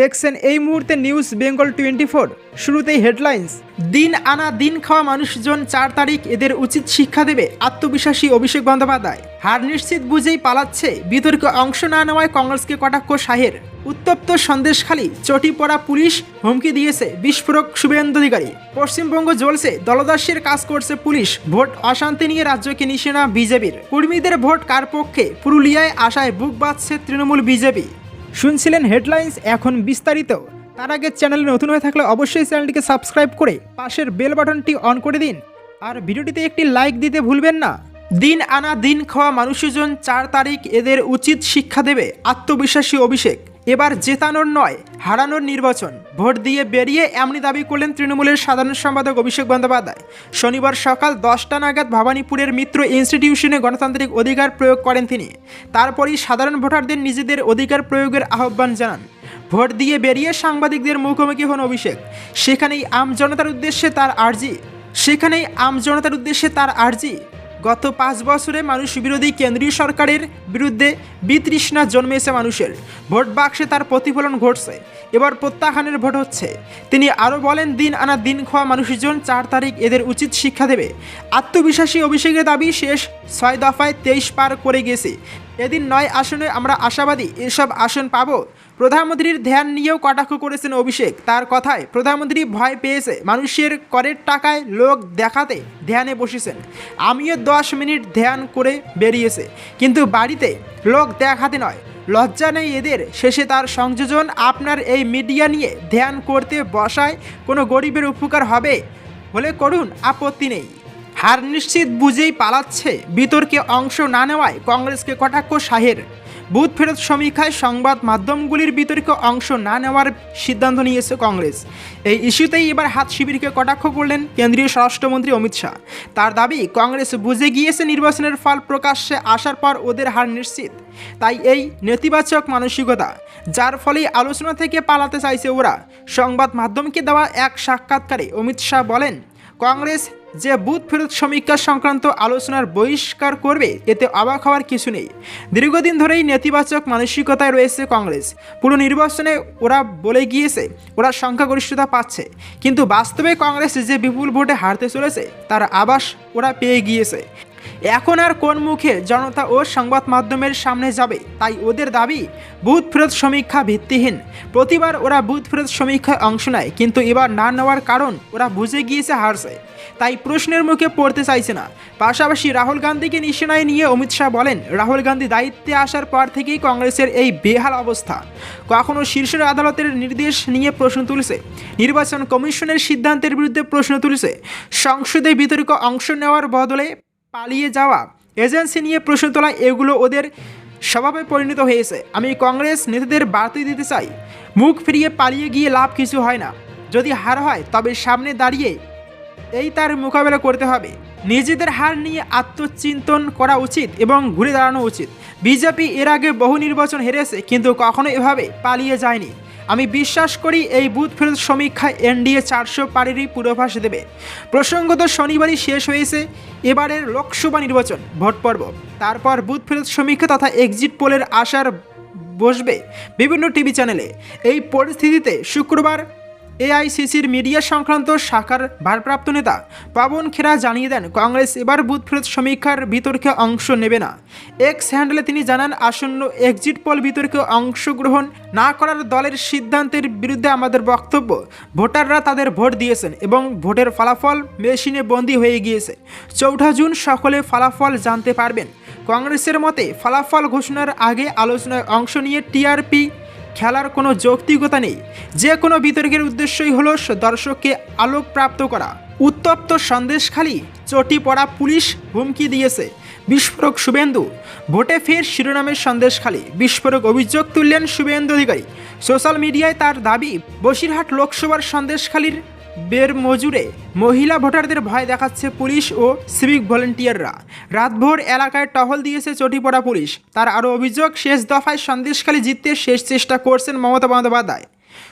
দেখছেন এই মুহূর্তে নিউজ বেঙ্গল টোয়েন্টি ফোর শুরুতেই হেডলাইন্স দিন আনা দিন খাওয়া মানুষজন চার তারিখ এদের উচিত শিক্ষা দেবে আত্মবিশ্বাসী অভিষেক বন্দ্যোপাধ্যায়। হার নিশ্চিত বুঝেই পালাচ্ছে বিতর্কে অংশ না নেওয়ায় কংগ্রেসকে কটাক্ষ শাহের। উত্তপ্ত সন্দেশখালী চটি পড়া পুলিশ হুমকি দিয়েছে বিস্ফোরক শুভেন্দু অধিকারী। পশ্চিমবঙ্গ জ্বলছে, দলদাসের কাজ করছে পুলিশ, ভোট অশান্তি নিয়ে রাজ্যকে নিশানা বিজেপির। কর্মীদের ভোট কার পক্ষে? পুরুলিয়ায় আশায় বুক বাঁধছে তৃণমূল বিজেপি। শুনছিলেন হেডলাইন্স, এখন বিস্তারিত। তার আগে চ্যানেলে নতুন হয়ে থাকলে অবশ্যই চ্যানেলটিকে সাবস্ক্রাইব করে পাশের বেল বাটনটি অন করে দিন। আর ভিডিওটিতে একটি লাইক দিতে ভুলবেন না। দিন আনা দিন খাওয়া মানুষজন চার তারিখ এদের উচিত শিক্ষা দেবে, আত্মবিশ্বাসী অভিষেক। এবার জেতানোর নয়, হারানোর নির্বাচন। ভোট দিয়ে বেরিয়ে এমনি দাবি করলেন তৃণমূলের সাধারণ সম্পাদক অভিষেক বন্দ্যোপাধ্যায়। শনিবার সকাল দশটা নাগাদ ভবানীপুরের মিত্র ইনস্টিটিউশনে গণতান্ত্রিক অধিকার প্রয়োগ করেন তিনি। তারপরই সাধারণ ভোটারদের নিজেদের অধিকার প্রয়োগের আহ্বান জানান। ভোট দিয়ে বেরিয়ে সাংবাদিকদের মুখোমুখি হন অভিষেক। সেখানেই আম জনতার উদ্দেশ্যে তার আর্জি। সেখানেই আম জনতার উদ্দেশ্যে তার আর্জি। গত পাঁচ বছরে মানুষ বিরোধী কেন্দ্রীয় সরকারের বিরুদ্ধে বিতৃষ্ণা জন্মেছে মানুষের। ভোট বাক্সে তার প্রতিফলন ঘটছে। এবার প্রত্যাখ্যানের ভোট হচ্ছে। তিনি আরও বলেন, দিন আনা দিন খাওয়া মানুষজন চার তারিখ এদের উচিত শিক্ষা দেবে। আত্মবিশ্বাসী অভিষেকের দাবি শেষ ছয় দফায় তেইশ পার করে গেছে। এদিন নয় আসনে আমরা আশাবাদী, এসব আসন পাবো। প্রধানমন্ত্রীর ধ্যান নিয়েও কটাক্ষ করেছেন অভিষেক। তার কথায়, প্রধানমন্ত্রী ভয় পেয়েছে, মানুষের করের টাকায় লোক দেখাতে ধ্যানে বসেছেন। আমিও দশ মিনিট ধ্যান করে বেরিয়েছে। কিন্তু বাড়িতে লোক দেখাতে নয় লজ্জা নেই এদের। শেষে তার সংযোজন আপনার এই মিডিয়া নিয়ে ধ্যান করতে বসায় কোনো গরিবের উপকার হবে হলে করুন আপত্তি নেই। হার নিশ্চিত বুঝেই পালাচ্ছে। বিতর্কে অংশ না নেওয়ায় কংগ্রেসকে কটাক্ষ শাহের। বুথ ফেরত সমীক্ষায় সংবাদ মাধ্যমগুলির বিতর্কে অংশ না নেওয়ার সিদ্ধান্ত নিয়েছে কংগ্রেস। এই ইস্যুতেই এবার হাত শিবিরকে কটাক্ষ করলেন কেন্দ্রীয় স্বরাষ্ট্রমন্ত্রী অমিত শাহ। তার দাবি, কংগ্রেস বুঝে গিয়েছে নির্বাচনের ফল প্রকাশ্যে আসার পর ওদের হার নিশ্চিত। তাই এই নেতিবাচক মানসিকতা যার ফলে আলোচনা থেকে পালাতে চাইছে ওরা। সংবাদ মাধ্যমকে দেওয়া এক সাক্ষাৎকারে অমিত শাহ বলেন, কংগ্রেস যে বুথ ফেরত সমীক্ষা সংক্রান্ত আলোচনার বহিষ্কার করবে, এতে অবাক হওয়ার কিছু নেই। দীর্ঘদিন ধরেই নেতিবাচক মানসিকতায় রয়েছে কংগ্রেস। পুরো নির্বাচনে ওরা বলে গিয়েছে, ওরা সংখ্যাগরিষ্ঠতা পাচ্ছে। কিন্তু বাস্তবে কংগ্রেস যে বিপুল ভোটে হারতে চলেছে, তার আবাস ওরা পেয়ে গিয়েছে। এখন আর কোন মুখে জনতা ও সংবাদ মাধ্যমের সামনে যাবে? তাই ওদের দাবি, বুথ ফেরত সমীক্ষা ভিত্তিহীন। প্রতিবার ওরা বুথ ফেরত সমীক্ষায় অংশ নেয়, কিন্তু এবার না নেওয়ার কারণ ওরা বুঝে গিয়েছে হারছে। তাই প্রশ্নের মুখে পড়তে চাইছে না। পাশাপাশি রাহুল গান্ধীকে নিশানায় নিয়ে অমিত শাহ বলেন, রাহুল গান্ধী দায়িত্বে আসার পর থেকেই কংগ্রেসের এই বেহাল অবস্থা। কখনো শীর্ষ আদালতের নির্দেশ নিয়ে প্রশ্ন তুলছে। নির্বাচন কমিশনের সিদ্ধান্তের বিরুদ্ধে প্রশ্ন তুলছে। সংসদে বিতর্ক অংশ নেওয়ার বদলে পালিয়ে যাওয়া এজেন্সি নিয়ে প্রশ্ন তোলা এগুলো ওদের স্বভাবে পরিণত হয়েছে। আমি কংগ্রেস নেতাদের বার্তা দিতে চাই। মুখ ফিরিয়ে পালিয়ে গিয়ে লাভ কিছু হয় না। যদি হার হয়, তবে সামনে দাঁড়িয়ে এই তার মোকাবেলা করতে হবে। নিজেদের হার নিয়ে আত্মচিন্তন করা উচিত এবং ঘুরে দাঁড়ানো উচিত। বিজেপি এর আগে বহু নির্বাচন হেরেছে, কিন্তু কখনো এভাবে পালিয়ে যায়নি। আমি বিশ্বাস করি এই বুথ ফেরত সমীক্ষায় এনডিএ চারশো পারেরই পূর্বাভাস দেবে। প্রসঙ্গত শনিবারই শেষ হয়েছে এবারের লোকসভা নির্বাচন, ভোট পর্ব। তারপর বুথ ফেরত সমীক্ষা তথা এক্সিট পোলের আসার বসবে বিভিন্ন টিভি চ্যানেলে। এই পরিস্থিতিতে শুক্রবার এআইসিসির মিডিয়া সংক্রান্ত শাখার ভারপ্রাপ্ত নেতা পাবন খেরা জানিয়ে দেন, কংগ্রেস এবার বুথ সমীক্ষার বিতর্কে অংশ নেবে না। এক্স হ্যান্ডেলে তিনি জানান, আসন্ন এক্সিট পোল বিতর্কে অংশগ্রহণ না করার দলের সিদ্ধান্তের বিরুদ্ধে আমাদের বক্তব্য। ভোটাররা তাদের ভোট দিয়েছেন এবং ভোটের ফলাফল মেশিনে বন্দী হয়ে গিয়েছে। চৌঠা জুন সকলে ফলাফল জানতে পারবেন। কংগ্রেসের মতে, ফলাফল ঘোষণার আগে আলোচনায় অংশ নিয়ে টিআরপি খেলার কোনো যৌক্তিকতা নেই। যে কোনো বিতর্কের উদ্দেশ্যই হলো দর্শককে আলোকপ্রাপ্ত করা। উত্তপ্ত সন্দেশখালি চটি পড়া পুলিশ হুমকি দিয়েছে। বিস্ফোরক শুভেন্দু, ভোটে ফের শিরোনামের সন্দেশখালি বিস্ফোরক অভিযোগ তুললেন শুভেন্দু অধিকারী। সোশ্যাল মিডিয়ায় তার দাবি, বসিরহাট লোকসভার সন্দেশখালীর বের মজুরে মহিলা ভোটারদের ভয় দেখাচ্ছে পুলিশ ও সিভিক ভলেন্টিয়াররা রাতভোর এলাকায় টহল দিয়েছে চটিপড়া পুলিশ। তার আরও অভিযোগ, শেষ দফায় সন্দেশখালী জিততে শেষ চেষ্টা করছেন মমতা বন্দ্যোপাধ্যায়।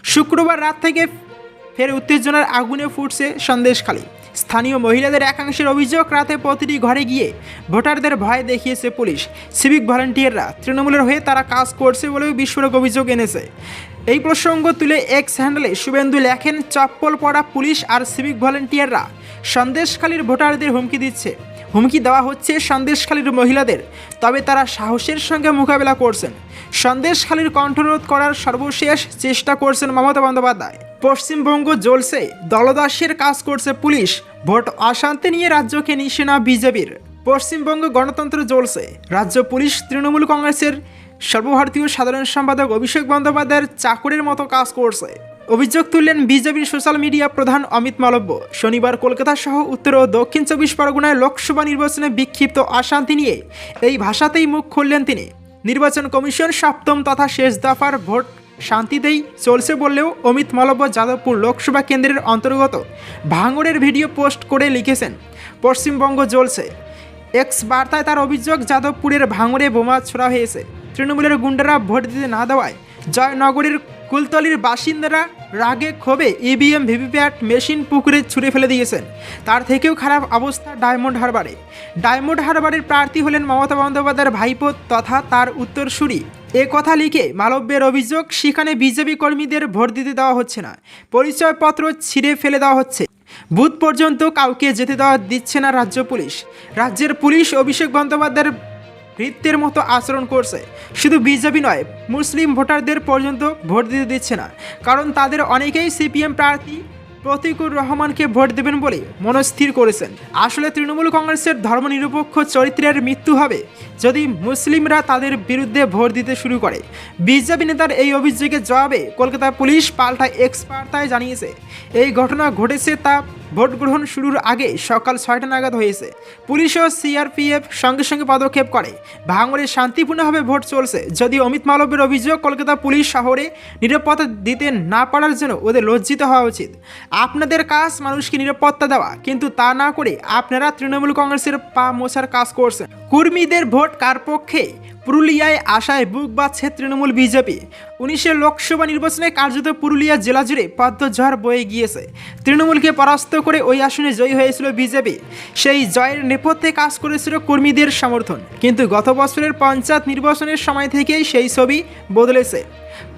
শুক্রবার রাত থেকে ফের উত্তেজনার আগুনে ফুটছে সন্দেশখালী। স্থানীয় মহিলাদের একাংশের অভিযোগ, রাতে প্রতিটি ঘরে গিয়ে ভোটারদের ভয় দেখিয়েছে পুলিশ। সিভিক ভলান্টিয়াররা তৃণমূলের হয়ে তারা কাজ করছে বলেও বিস্ফোরক অভিযোগ এনেছে। এই প্রসঙ্গ তুলে এক্স হ্যান্ডেলে শুভেন্দু লেখেন, চপ্পল পড়া পুলিশ আর সিভিক ভলেন্টিয়াররা সন্দেশখালীর ভোটারদের হুমকি দিচ্ছে। হুমকি দেওয়া হচ্ছে সন্দেশখালীর মহিলাদের। তবে তারা সাহসের সঙ্গে মোকাবেলা করছেন। সন্দেশখালীর কণ্ঠরোধ করার সর্বশেষ চেষ্টা করছেন মমতা বন্দ্যোপাধ্যায়। পশ্চিমবঙ্গ জ্বলছে, দলদাসের কাজ করছে পুলিশ, ভোট অশান্তি নিয়ে রাজ্যকে নিশানা বিজেপির। পশ্চিমবঙ্গ গণতন্ত্র জ্বলছে, রাজ্য পুলিশ, তৃণমূল কংগ্রেসের সর্বভারতীয় সাধারণ সম্পাদক অভিষেক বন্দ্যোপাধ্যায়ের চাকরের মতো কাজ করছে। অভিযোগ তুললেন বিজেপির সোশ্যাল মিডিয়া প্রধান অমিত মালব্য। শনিবার কলকাতা সহ উত্তর ও দক্ষিণ চব্বিশ পরগনায় লোকসভা নির্বাচনে বিক্ষিপ্ত অশান্তি নিয়ে এই ভাষাতেই মুখ খুললেন তিনি। নির্বাচন কমিশন সপ্তম তথা শেষ দফার ভোট শান্তিতেই চলছে বললেও অমিত মালব্য যাদবপুর লোকসভা কেন্দ্রের অন্তর্গত ভাঙড়ের ভিডিও পোস্ট করে লিখেছেন, পশ্চিমবঙ্গ জ্বলছে। এক্স বার্তায় তার অভিযোগ, যাদবপুরের ভাঙড়ে বোমা ছোড়া হয়েছে। তৃণমূলের গুন্ডারা ভোট দিতে না দেওয়ায় জয়নগরের কুলতলির বাসিন্দারা রাগে ক্ষোভে ইভিএম, ভিভিপ্যাট, মেশিন, পুকুরে ছুঁড়ে ফেলে দিয়েছেন। তার থেকেও খারাপ অবস্থা ডায়মন্ড হারবারে। ডায়মন্ড হারবারের প্রার্থী হলেন মমতা বন্দ্যোপাধ্যায়ের ভাইপো তথা তার উত্তরসূরি এ কথা লিখে মালব্যের অভিযোগ, সেখানে বিজেপি কর্মীদের ভোট দিতে দেওয়া হচ্ছে না। পরিচয়পত্র ছিঁড়ে ফেলে দেওয়া হচ্ছে। বুথ পর্যন্ত কাউকে যেতে দেওয়া দিচ্ছে না রাজ্য পুলিশ। রাজ্যের পুলিশ অভিষেক বন্দ্যোপাধ্যায়ের ভৃত্যের মতো আচরণ করছে। শুধু বিজেপি নয়, মুসলিম ভোটারদের পর্যন্ত ভোট দিতে দিচ্ছে না। কারণ তাদের অনেকেই সিপিএম প্রার্থী প্রতিকুর রহমানকে ভোট দেবেন বলে মনস্থির করেছেন। আসলে তৃণমূল কংগ্রেসের ধর্মনিরপেক্ষ চরিত্রের মৃত্যু হবে যদি মুসলিমরা তাদের বিরুদ্ধে ভোট দিতে শুরু করে। বিজেপি নেতার এই অভিযোগের জবাবে কলকাতা পুলিশ পাল্টা এক্সপার্টায় জানিয়েছে, এই ঘটনা ঘটেছে তা ভোট গ্রহণ শুরুর আগে সকাল ছয়টা নাগাদ হয়েছে। পুলিশ ও সিআরপিএফ সঙ্গে সঙ্গে পদক্ষেপ করে। ভাঙড়ে শান্তিপূর্ণভাবে ভোট চলছে। যদি অমিত মালবের অভিযোগ, কলকাতা পুলিশ শহরে নিরাপত্তা দিতে না পারার জন্য ওদের লজ্জিত হওয়া উচিত। আপনাদের কাজ, মানুষকে নিরাপত্তা দেওয়া। কিন্তু তা না করে আপনারা তৃণমূল কংগ্রেসের পা মোছার কাজ করছেন। কর্মীদের ভোট কার পক্ষে? পুরুলিয়ায় আশায় বুক বাঁধছে তৃণমূল বিজেপি। উনিশের লোকসভা নির্বাচনে কার্যত পুরুলিয়া জেলা জুড়ে পদ্মঝড় বয়ে গিয়েছে। তৃণমূলকে পরাস্ত করে ওই আসনে জয়ী হয়েছিল বিজেপি। সেই জয়ের নেপথ্যে কাজ করেছিল কর্মীদের সমর্থন। কিন্তু গত বছরের পঞ্চায়েত নির্বাচনের সময় থেকেই সেই ছবি বদলেছে।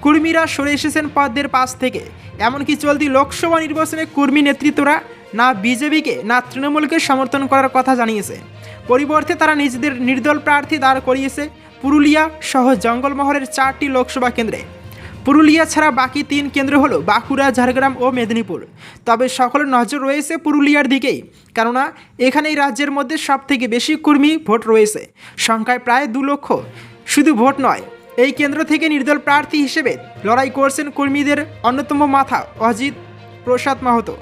কর্মীরা সরে এসেছেন পদ্মের পাশ থেকে। এমনকি চলতি লোকসভা নির্বাচনে কর্মী নেতৃত্বরা না বিজেপিকে, না তৃণমূলকে সমর্থন করার কথা জানিয়েছে। পরিবর্তে তারা নিজেদের নির্দল প্রার্থী দাঁড় করিয়েছে। পুরুলিয়া সহ জঙ্গলমহলের চারটি লোকসভা কেন্দ্রে। পুরুলিয়া ছাড়া বাকি তিন কেন্দ্র হলো বাঁকুড়া, ঝাড়গ্রাম ও মেদিনীপুর। তবে সকলের নজর রয়েছে পুরুলিয়ার দিকেই, কেননা এখানেই রাজ্যের মধ্যে সব থেকে বেশি কর্মী ভোট রয়েছে। সংখ্যায় প্রায় দু লক্ষ। শুধু ভোট নয়, এই কেন্দ্র থেকে নির্দল প্রার্থী হিসেবে লড়াই করছেন কর্মীদের অন্যতম মাথা অজিত প্রসাদ মাহাতো।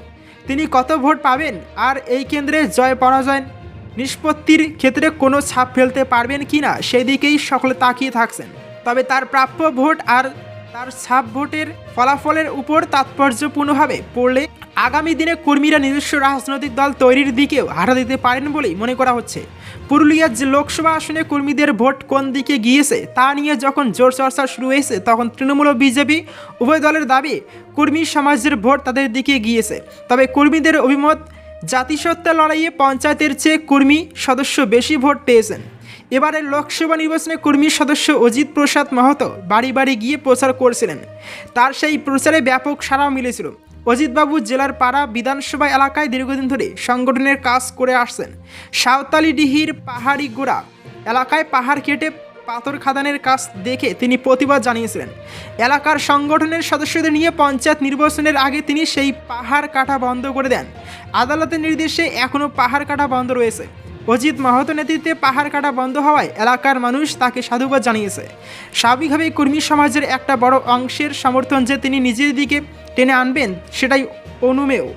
তিনি কত ভোট পাবেন আর এই কেন্দ্রে জয় পরাজয় নিষ্পত্তির ক্ষেত্রে কোনো ছাপ ফেলতে পারবেন কি না সেদিকেই সকলে তাকিয়ে থাকছেন। তবে তার প্রাপ্য ভোট আর তার ছাপ ভোটের ফলাফলের উপর তাৎপর্যপূর্ণভাবে পড়লে আগামী দিনে কর্মীরা নিজস্ব রাজনৈতিক দল তৈরির দিকেও হাঁটা দিতে পারেন বলেই মনে করা হচ্ছে। পুরুলিয়ার যে লোকসভা আসনে কর্মীদের ভোট কোন দিকে গিয়েছে তা নিয়ে যখন জোর চর্চা শুরু হয়েছে, তখন তৃণমূল ও বিজেপি উভয় দলের দাবি, কর্মী সমাজের ভোট তাদের দিকে গিয়েছে। তবে কর্মীদের অভিমত, জাতিসত্তা লড়াইয়ে পঞ্চায়েতের চেয়ে কর্মী সদস্য বেশি ভোট পেয়েছেন। এবারের লোকসভা নির্বাচনে কর্মী সদস্য অজিত প্রসাদ মাহাতো বাড়ি বাড়ি গিয়ে প্রচার করছিলেন। তার সেই প্রচারে ব্যাপক সাড়া মিলেছিল। অজিতবাবু জেলার পাড়া বিধানসভা এলাকায় দীর্ঘদিন ধরে সংগঠনের কাজ করে আসছেন। সাঁওতালিডিহির পাহাড়ি গোড়া এলাকায় পাহাড় কেটে পাথর খাদানের কাজ দেখে তিনি প্রতিবাদ জানিয়েছিলেন। এলাকার সংগঠনের সদস্যদের নিয়ে পঞ্চায়েত নির্বাচনের আগে তিনি সেই পাহাড় কাটা বন্ধ করে দেন। আদালতের নির্দেশে এখনও পাহাড় কাটা বন্ধ রয়েছে। অজিত মাহত নেতৃত্বে পাহাড় কাটা বন্ধ হওয়ায় এলাকার মানুষ তাকে সাধুবাদ জানিয়েছে। স্বাভাবিকভাবেই কর্মী সমাজের একটা বড় অংশের সমর্থন যে তিনি নিজের দিকে টেনে আনবেন, সেটাই অনুমেয়।